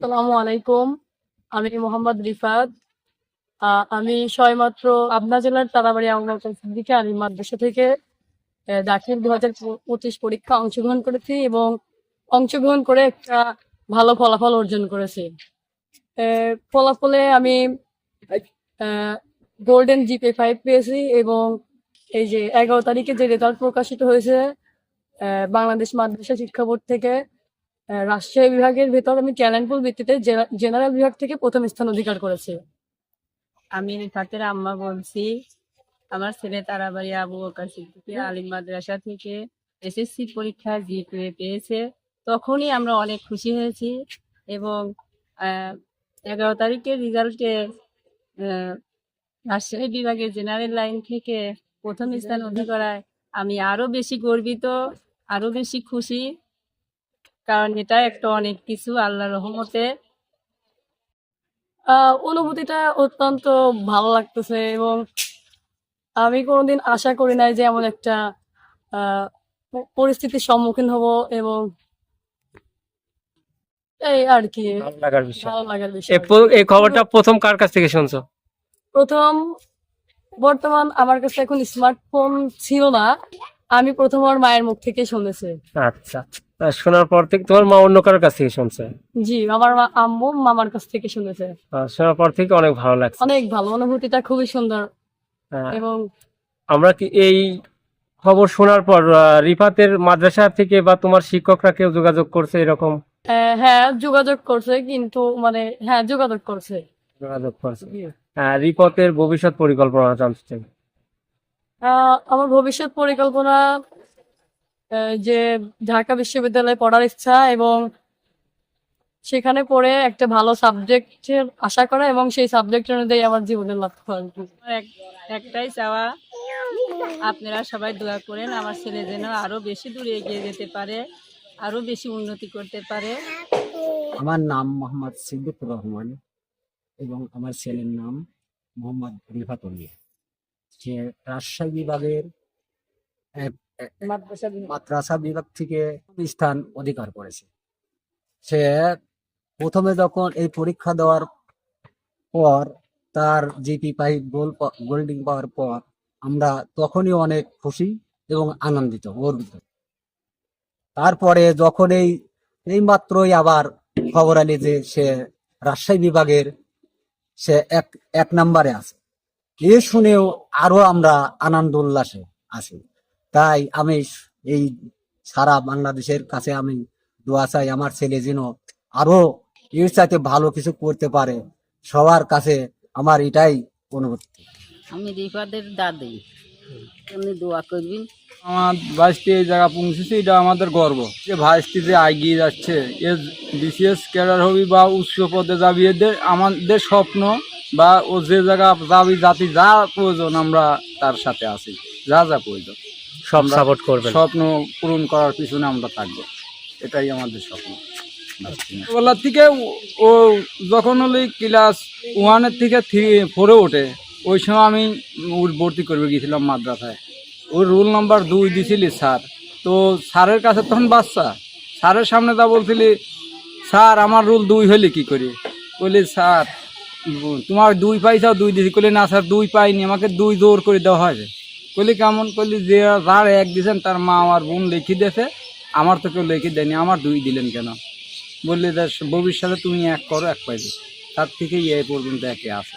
আসসালামু আলাইকুম। আমি মোহাম্মদ রিফাত। আমি সবেমাত্র পাবনা জেলার তারাবাড়ি আঙ্গল সিদ্দিকে আলী মাদ্রাসা থেকে দাখিল দু হাজার পঁচিশ পরীক্ষা অংশগ্রহণ করেছি এবং অংশগ্রহণ করে একটা ভালো ফলাফল অর্জন করেছি। ফলাফলে আমি গোল্ডেন জিপে ফাইভ পেয়েছি এবং এই যে এগারো তারিখে যে রেজাল্ট প্রকাশিত হয়েছে বাংলাদেশ মাদ্রাসা শিক্ষা বোর্ড থেকে রাজশাহী বিভাগের ভেতর আমি ট্যালেন্ট ভিত্তিতে জেনা- জেনারেল বিভাগ থেকে প্রথম স্থান অধিকার করেছি। আমি রিফাতের আম্মা বলছি, আমার ছেলে তারাবাড়ি আবু বকর আলিম মাদ্রাসা থেকে এসএসসি পরীক্ষা জিপিএ পেয়েছে। তখনই আমরা অনেক খুশি হয়েছি এবং এগারো তারিখের রেজাল্টে রাজশাহী বিভাগের জেনারেল লাইন থেকে প্রথম স্থান অধিকারায় আমি আরও বেশি গর্বিত, আরও বেশি খুশি। কারণ এটা একটা অনেক কিছু আল্লাহ রহমতে। অনুভূতিটা অত্যন্ত ভালো লাগতেছে এবং আমি কোনোদিন আশা করি নাই যে এমন একটা পরিস্থিতির সম্মুখীন হব এবং এই আর কি ভালো লাগার বিষয়। এই খবরটা প্রথম কার কাছ থেকে শুনছো? প্রথম বর্তমান আমার কাছে এখন স্মার্টফোন ছিল না। আমি প্রথম আমার মায়ের মুখ থেকে শুনেছি। আচ্ছা শোনার পর থেকে তোমার মা অন্য কারোর কাছ থেকে শুনছে? জি আমার মা আম্মু মামার কাছ থেকে শুনেছে। শোনার পর থেকে অনেক ভালো লাগছে। অনেক ভালো অনুভূতিটা খুবই সুন্দর। হ্যাঁ, এবং আমরা কি এই খবর শোনার পর আহ, রিফাতের মাদ্রাসা থেকে বা তোমার শিক্ষকরা কেউ যোগাযোগ করছে এরকম? আহ, হ্যাঁ যোগাযোগ করছে কিন্তু মানে হ্যাঁ যোগাযোগ করছে। যোগাযোগ করছে। হ্যাঁ, রিফাতের ভবিষ্যৎ পরিকল্পনা জানতে চাই। আহ, আমার ভবিষ্যৎ পরিকল্পনা আহ, যে ঢাকা বিশ্ববিদ্যালয়ে পড়ার ইচ্ছা এবং সেখানে পড়ে একটা ভালো সাবজেক্টের আশা করা এবং সেই সাবজেক্ট অনুযায়ী আমার জীবনের লক্ষ্য আর কি। এক- একটাই চাওয়া আপনারা সবাই দোয়া করেন আমার ছেলে যেন আরও বেশি দূরে এগিয়ে যেতে পারে আরও বেশি উন্নতি করতে পারে আমার নাম মোহাম্মদ সিদ্দিকুর রহমান এবং আমার ছেলের নাম মোহাম্মদ রিফাত সে রাজশাহী বিভাগের বিভাগ। মাদ্রাসা বিভাগ থেকে স্থান অধিকার করেছে। সে প্রথমে যখন এই পরীক্ষা দেওয়ার পর তার জিপি পাই গোল গোল্ডিং পাওয়ার পর আমরা তখনই অনেক খুশি এবং আনন্দিত গর্বিত। তারপরে যখন এই এই মাত্রই আবার খবর আলি যে সে রাজশাহী বিভাগের সে এক এক নম্বরে আছে। এ শুনেও আরও আমরা আনন্দ উল্লাসে আসি তাই আমি এই সারা বাংলাদেশের কাছে আমি দোয়া চাই আমার ছেলে যেন আরও এর চাইতে ভালো কিছু করতে পারে। সবার কাছে আমার এটাই অনুভূতি আমি রিফাদের দাদি। আপনি দোয়া করবেন। আমার ভাইসটি এই জায়গা পৌঁছেছে এটা আমাদের গর্ব। যে ভাইসটি যে এগিয়ে যাচ্ছে এ বিসিএস ক্যাডার হবি বা উচ্চ পদে যাবি এদের আমাদের স্বপ্ন বা ও যে জায়গা যাবি জাতি যা প্রয়োজন আমরা তার সাথে আছি। যা যা প্রয়োজন। সব সাপোর্ট করবেন। স্বপ্ন পূরণ করার পিছনে আমরা থাকব। এটাই আমাদের স্বপ্ন। ছোটবেলার থেকে ও- যখন হলে ক্লাস ওয়ানের থেকে থ্রি ফোরে ওঠে ওই সময় আমি ওর ভর্তি করবে গেছিলাম মাদ্রাসায়। ওর রোল নাম্বার দুই দিছিলি স্যার। তো স্যারের কাছে তখন বাচ্চা। স্যারের সামনে তা বলছিলি স্যার আমার রোল দুই হলে কি করি? বলি স্যার তোমার দুই পাইছাও দুই দিছি। কলি না স্যার, দুই পাইনি, আমাকে দুই জোর করে দেওয়া হয়েছে কলি কেমন? কলি যে যার এক দিছেন, তার মা আমার বোন লিখি দিয়েছে, আমার তো কেউ লিখে দেয়নি, আমার দুই দিলেন কেন? বললে ভবিষ্যতে তুমি এক করো, এক পাইবে। তার থেকেই এ পর্যন্ত একে আছে